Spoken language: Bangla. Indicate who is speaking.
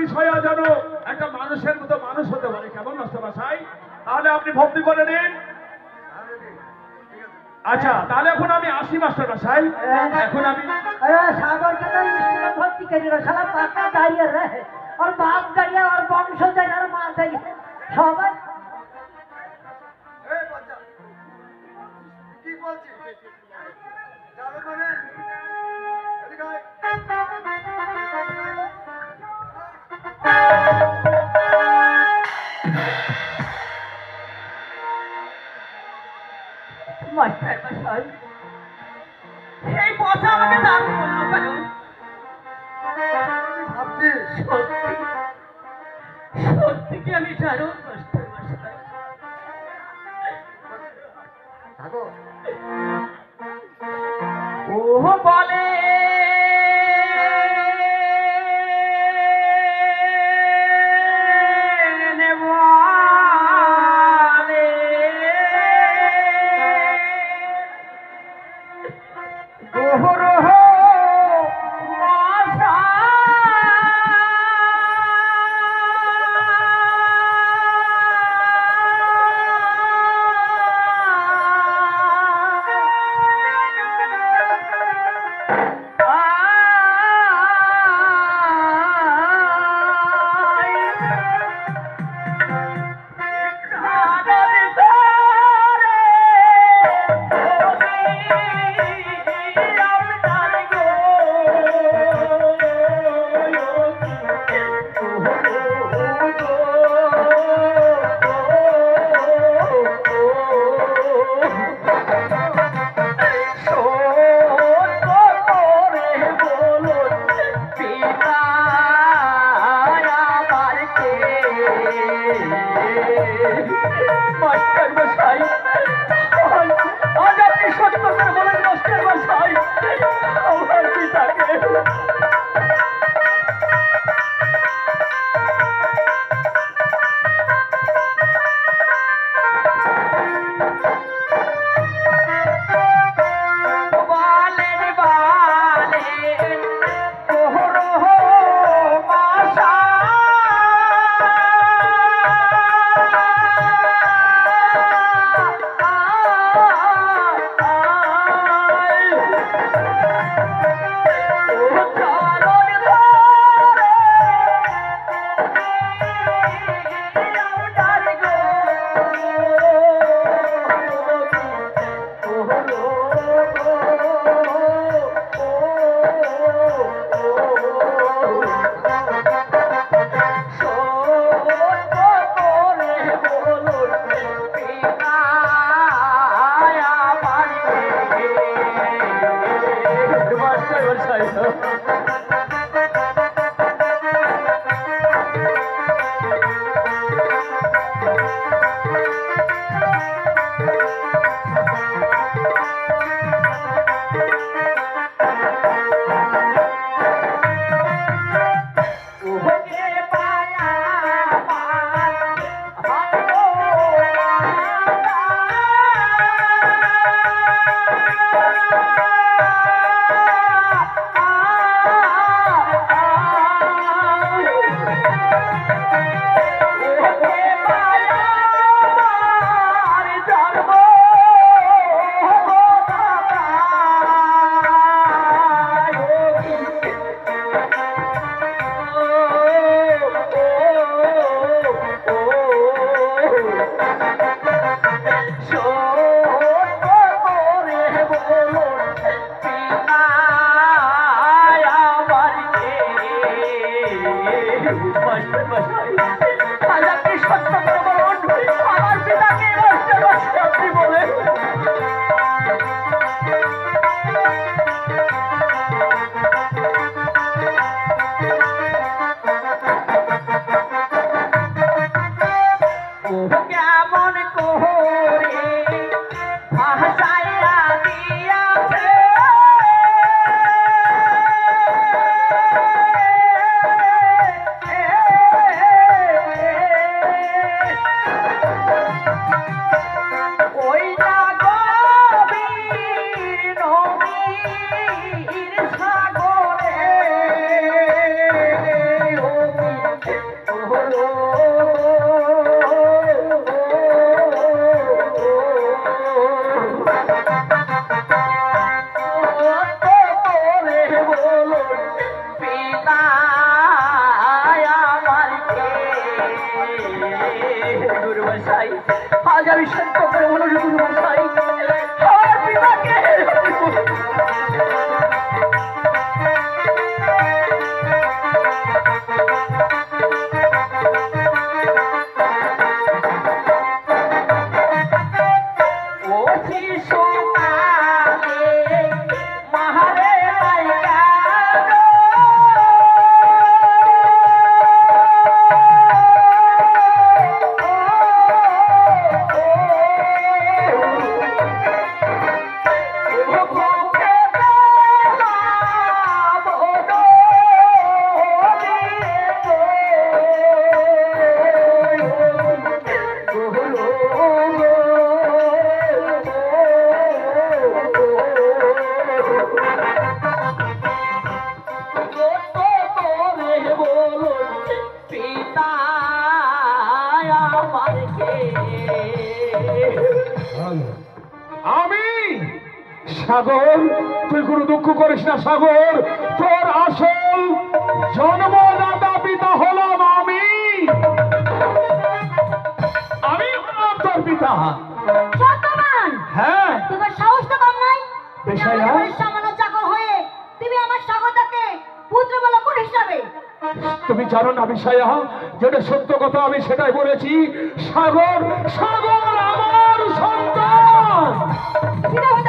Speaker 1: বিষয়া যেন একটা মানুষের মতো মানুষ হতে পারে। কেমন মাস্টারমশাই তাহলে আপনি ভক্তি করে নিন। আচ্ছা তাহলে এখন আমি আসি মাস্টার মশাই এখন আমি
Speaker 2: সবাই আমাকে দান করল সত্যি সত্যি কি আমি জানো মাস্টার ও বলে আমার আমি সত্য করে বলো গুরু
Speaker 1: আমি? সাগর তুই কোনো দুঃখ করিস না সাগর। তোর আসল জন্মদাতা পিতা হলাম আমি। আমি হলাম তোর পিতা।
Speaker 2: সত্যবান
Speaker 1: হ্যাঁ।
Speaker 2: তোমার সাহস তো কম নাই। সামান্য চাকর হয়ে তুমি আমার স্বাগতাকে পুত্র বলা কোন হিসাবে
Speaker 1: তুমি জানো না বিষয়া যেটা সত্য কথা আমি সেটাই বলেছি। সাগর সাগর আমার সন্তান
Speaker 2: সেটা